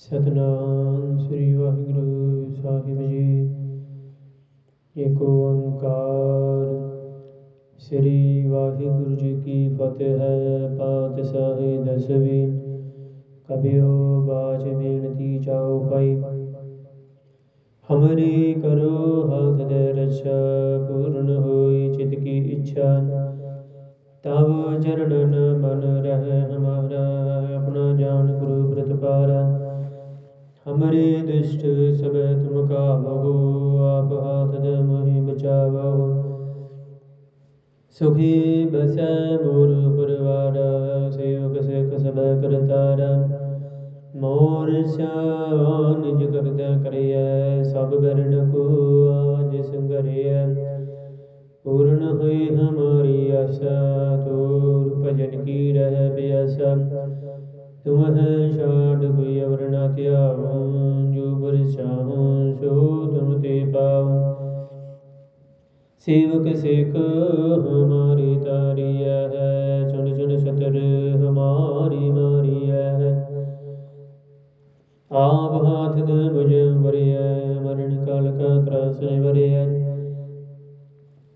ਸਤਨਾਮ ਸ੍ਰੀ ਵਾਹਿਗੁਰੂ ਸਾਹਿਬ ਜੀ। ਏਕ ਓੰਕਾਰ। ਸ੍ਰੀ ਵਾਹਿਗੁਰੂ ਜੀ ਕੀ ਫਤਿਹ ਹੈ ਪਾਤਸ਼ਾਹੀ ਦਸਵੀਂ। ਕਬਿਓ ਬਾਚ ਬੇਨਤੀ ਚਾਓ ਪਾਈ ਹਮਰੀ ਕਰੋ ਹਾਥ ਦੇ ਰਛਾ, ਪੂਰਨ ਹੋਈ ਚਿਤ ਕੀ ਇੱਛਾ। ਤਬ ਚਰਣਨ ਮਨ ਰਹਿ ਹਮਾਰਾ, ਆਪਣਾ ਜਾਨ ਗੁਰੂ ਪ੍ਰਤਪਾਰਾ। ਹਮਰੇ ਦੁਸ਼ਟ ਸਭੈ ਤੁਮ ਕਾਵਹੋ ਆਪ ਹਾਥ ਦੇ ਮੋਹਿ ਬਚਾਵਹੋ ਸੁਖੀ ਬਸੈ ਮੋਰ ਪਰਿਵਾਰ, ਸੇਵਕ ਸਿਖ ਸਭੈ ਕਰਤਾਰਾ। ਮੋਰ ਸ਼ਾਨ ਸੇਵਕ ਸਿਖ ਹਮਾਰੀ ਤਾਰੀਐ ਹੈ, ਚੁਣ ਚੁਣ ਛਤਰ ਹਮਾਰੀ ਮਾਰੀਐ ਹੈ। ਆਪ ਹਾਥ ਦੇ ਮੁਝ ਵਰਿਐ, ਮਰਨ ਕਾਲ ਕਾ ਤਰਾਸ ਵਰਿਐ।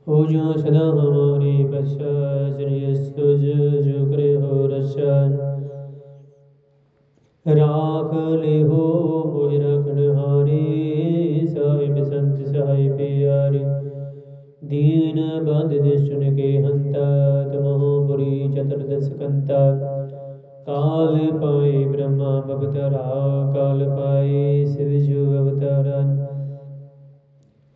ਹੋ ਜੋ ਸਦਾ ਹਮਾਰੀ ਬਖਸ਼ਾ ਸ੍ਰੀ ਸੁਜ ਜੋ ਕਰੇ ਹੋ ਰਛਾ। ਰਾਖ ਲਿਹੋ ਮੋਹਿ ਰਖਣ ਹਾਰੀ ਦੀਨ ਬੰਦ ਦਿਸ਼ਣ ਕੇ ਹੰਤਾ ਤਮਹੁ ਪੁਰੀ ਚਤੁਰਦਸ ਕੰਤਾ। ਕਾਲ ਪਾਏ ਬ੍ਰਹਮਾ ਅਵਤਾਰਾ, ਕਾਲ ਪਾਏ ਸਿਵ ਜੂ ਅਵਤਾਰਾ।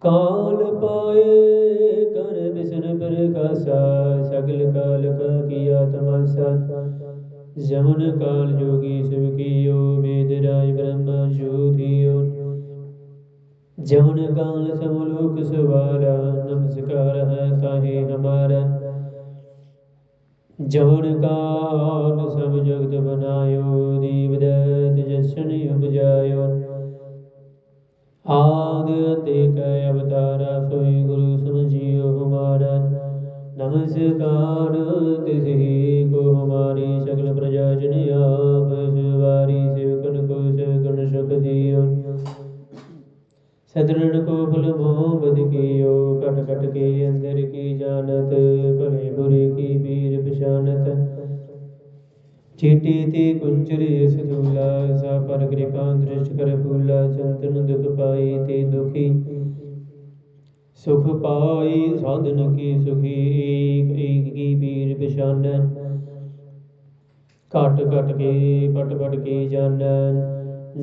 ਕਾਲ ਪਾਏ ਕਰ ਬਿਸਨ ਪ੍ਰਕਾਸ਼ਾ, ਸਗਲ ਕਾਲ ਕਾ ਕੀਆ ਤਮਾਸਾ। ਜਮਨ ਕਾਲ ਜੋਗੀ ਸਿਵ ਕੀਓ ਵੇਦ ਰਾਜ ਬ੍ਰਹਮਾ ਜੋਤੀਓ ਜਮਨ ਕਾਲ ਸਮਲੋਕ ਸਵਾਰਾ ਜਮਨ ਕਾਲ, ਸਭ ਜਗਤ ਬਨਾਇਓ ਦੀਵ ਦਤ ਜਸ਼ਨ ਉਪਜਾਇਓ। ਆਦ ਅੰਤੇ ਕੈ ਅਵਤਾਰਾ, ਸੋਈ ਗੁਰੂ ਸਮਝਿਓ ਹਮਾਰਾ। ਨਮਸਕਾਰ ਤਿਸਹੀ ਕੋ ਹਮਾਰੀ ਸਗਲ ਪ੍ਰਜਾ ਜਨ ਆਪ ਸਵਾਰੀ ਸੇਵਕਨ ਕੋ ਸੇਵਕਨ ਸੁਖ ਦਿਓ। ਸਦਰਨ ਕੋ ਫਲ ਮੋਹ ਬਦ ਕੀਓ ਕਟ ਕਟ ਕੇ ਅੰਦਰ ਕੀ ਜਾਣਤ, ਭਲੇ ਬੁਰੇ ਕੀ ਪੀਰ ਪਛਾਨਤ ਚੀਟੀ ਤੇ ਕੁੰਚਰੀ ਸਦੂਲਾ ਸਾ ਪਰ ਕਿਰਪਾ ਦ੍ਰਿਸ਼ਟ ਕਰ ਫੂਲਾ ਸੰਤਨ ਦੁਖ ਪਾਈ ਤੇ ਦੁਖੀ ਸੁਖ ਪਾਈ ਸਾਧਨ ਕੀ ਸੁਖੀ ਏਕ ਏਕ ਕੀ ਪੀਰ ਪਛਾਨੈ ਘਟ ਘਟ ਕੇ ਪਟ ਪਟ ਕੇ ਜਾਣੈ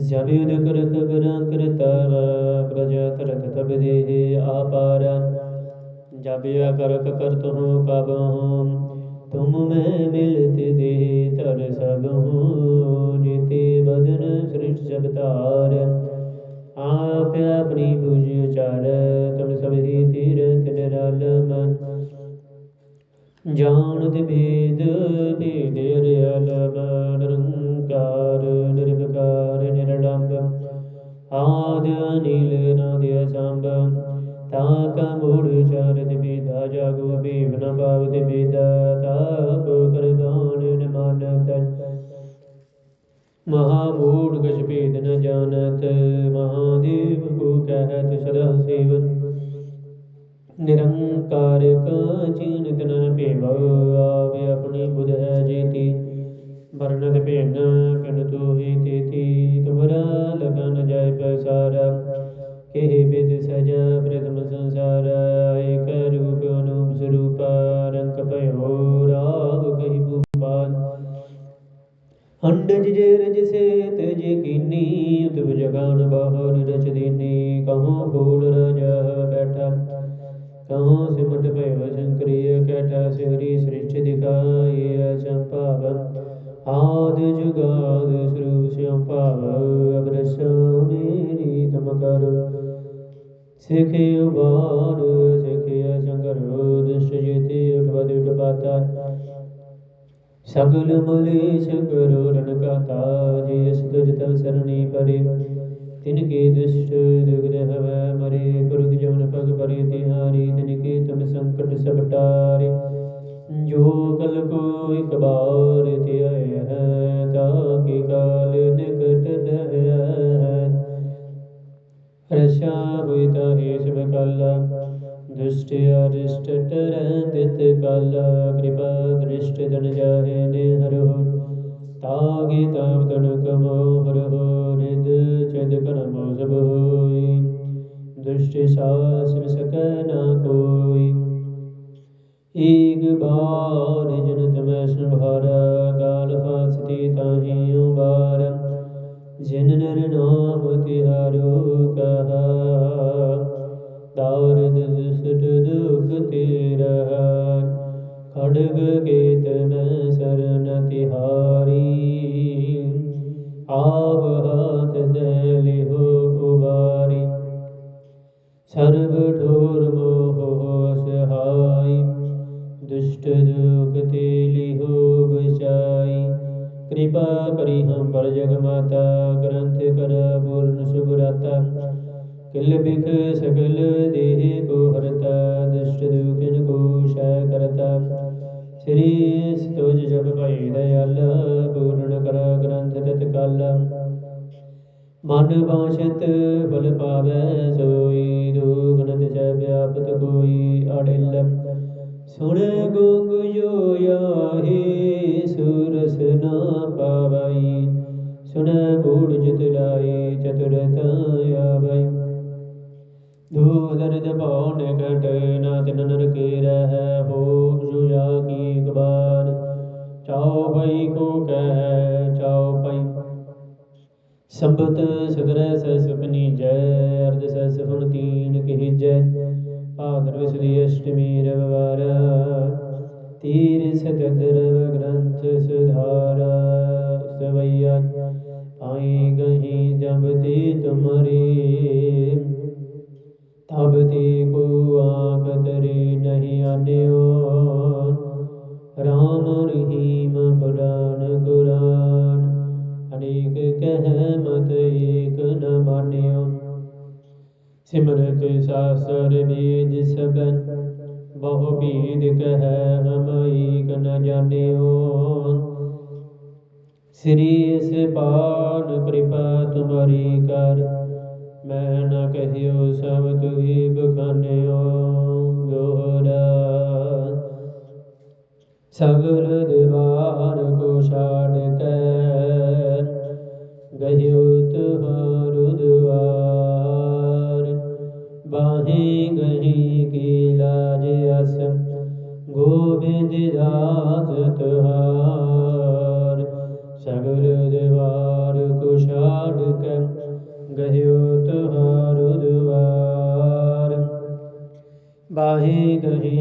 ਜਬ ਯੁਧ ਕਰ ਖਬਰਾਂ ਕਰਤਾਰ ਪ੍ਰਜਾ ਤਰਤ ਤਬ ਦੇਹ ਆਪਾਰ ਜਬ ਯਾ ਕਰ ਕਰਤ ਹੋ ਕਬ ਹੂੰ ਤੁਮ ਮੈਂ ਮਿਲਤ ਦੇ ਤਰ ਸਭ ਹੂੰ ਜਿਤੇ ਬਦਨ ਸ੍ਰਿਸ਼ਟ ਜਬ ਤਾਰ ਆਪ ਆਪਣੀ ਬੁਝ ਚਾਰ ਤੁਮ ਸਭ ਹੀ ਤੀਰਥ ਨਿਰਲ ਮਨ। ਜਾਣਤ ਭੇਦ ਭੇਦ ਰਿਅਲ ਮਨ, ਨਿਰੰਕਾਰ ਨਿਰਭਕਾਰ ਨਿਰਲੰਭ ਆਦ ਅਨੀਲ ਨਾਦ ਅਸੰਭ, ਤਾ ਕਾ ਮੂੜ ਚਾਰਤ ਬੇਦਾ, ਜਾਗੋ ਬੇਵ ਨ ਪਾਵਤ ਬੇਦਾ। ਮਹਾ ਕਛ ਭੇਦ ਨ ਜਾਣਤ, ਮਹਾਦੇਵ ਕੋ ਕਹਿਤ ਸਦਾ ਸੇਵਨ। ਨਿਰੰਕਾਰ ਕਾ ਚੀਨਤ ਭੇਵ ਆਵੇ ਆਪਣੀ ਬੁਧ ਹੈ ਜੀਤੀ। ਵਰਨਤ ਭੇਨ ਪਿੰਡ ਤੋਹੀ ਤੇਤੀ, ਤੁਮਰਾ ਲਗਨ ਜਾਇ ਪਸਾਰਾ ਕੇਹ ਬਿਦ ਭਾਵ ਅਬਰਸ ਮੇਰੀ ਤਮ ਕਰ। ਸਿਖੇ ਉਬਾਰ, ਸਿਖੇ ਸੰਗਰ ਦੁਸ਼ਟ ਜੀਤੇ ਉਠਵਦ ਉਠਪਾਤਾ। ਸਗਲ ਮਲੇਸ਼ ਕਰੋ ਰਨ ਕਾਤਾ ਜੇ ਅਸ ਤੁਜ ਤਵ ਸਰਣੀ ਪਰੇ। ਤਿਨ ਕੇ ਦੁਸ਼ਟ ਦੁਗਦ ਹਵੈ ਮਰੇ, ਪੁਰਖ ਜਮਨ ਪਗ ਪਰੇ, ਤਿਹਾਰੀ, ਤਿਨ ਕੇ ਤੁਮ ਸੰਕਟ ਸਭ ਟਾਰੇ। ਜੋ ਕਲ ਕੋ ਇਕ ਬਾਰ ਧਿਆਇ ਹੈ, ਤਾ ਕੇ ਕਾਲ ਕਨਹਿਤ ਰਸ਼ਾ ਹੋਇਤਾ ਹੀ ਸ਼ਿਵ ਕਲ ਦ੍ਰਿਸ਼ਟਿ ਅਰਿਸ਼ਟ ਟਰੈ ਤਿਤ ਕਲ, ਕਿਰਪਾ ਦ੍ਰਿਸ਼ਟ ਜਨ ਜਾਹੇ ਨੇ ਹਰੋ ਤਾਗੀ ਤਾਮ ਤਨ ਕਮੋ ਹਰੋ ਰਿਦ ਚਿਦ ਕਰਮ ਸਭ ਹੋਈ। ਦ੍ਰਿਸ਼ਟਿ ਸਾ ਸਰਬ ਮੋਹ ਸਹਾਈ ਦੁਸ਼ਟ ਦੁਖ ਤੇ ਲਿਹੋ ਬਚਾਈ ਕਿਰਪਾ ਕਰੀ ਹਮ ਪਰ ਜਗ ਮਾਤਾ ਗ੍ਰੰਥ ਕਰ ਪੂਰਨ ਸੁਭ ਰਾਤਾ ਕਿਲ ਬਿਖ ਸਕਲ ਦੇਹ ਕੋ ਹਰਤਾ ਦੁਸ਼ਟ ਦੁਖਿਨ ਕੋ ਸ਼ੈ ਕਰਤਾ ਸ੍ਰੀ ਸਤੋਜ ਜਪ ਭਈ ਦਇਆਲ ਪੂਰਨ ਕਰ ਗ੍ਰੰਥ ਤਤ ਕਾਲ ਮਨ ਬਾਸ਼ਤ ਫਲ ਪਾਵੈ ਸੋਈ ਦੁਖ ਵਿਆਪਤ ਕੋਈ ਅੜਿਲ। ਸੁਣ ਗੁੰਗ ਆਹੀ, ਸੁਰਸ ਨਾ ਪਾਵਈ। ਸੁਣ ਬੂੜ ਜਿਤ ਲਾਈ ਚਤੁਰਤਾ ਆਵਈ। ਦੁਖ ਦਰਦ ਭਉ ਨਾ ਤਿਨ ਨਰ ਰਹਿ ਹੋ, ਜੋ ਕੀ ਕਬਾਰ ਚਾਉ ਭਈ ਕੋ ਕਹਿ, ਚਾਉ ਭਈ। ਸੰਬਤ ਸਗਰੈ ਸੈ ਸੁਪਨੀ ਜੈ ਤੀਰ ਸਤਤ ਰਵ ਗ੍ਰੰਥ ਸੁਧਾਰਾ, ਸਵਈਆ ਪਾਈ ਗਹੀ ਜਬ ਤੇ ਤੁਮਰੀ। ਤਬ ਤੇ ਕੋ ਆਖ ਤਰੇ ਨਹੀਂ ਆਨਿਓ। ਰਾਮ ਰਹੀਮ ਪੁਰਾਨ ਕੁਰਾਨ, ਅਨੇਕ ਕਹਿ ਮਤ ਏਕ ਨ ਮਾਨਿਓ। ਸਿਮਰਤ ਸਾਸਰ ਬੀਜ ਸਬਨ ਬਹੁ ਭੀਦ ਕਹਿ ਹਮ ਨ ਜਾਣਿਓ। ਸ੍ਰੀ ਇਸ ਕਿਰਪਾ ਤੁਮਰੀ ਕਰ, ਮੈਂ ਨ ਕਹਿਓ ਸਭ ਤੁਹੀ ਬਖਾਨਿਓ ਦੋਹਰਾ ਸਗਲ ਗੁਰ ਦੀਵਾਰ ਕੋ ਛਾੜ ਕੇ ਗਹਿਓ ਤੁਹਾਰ ਦੁਆਰ ਬਾਹੀ ਗਹੀ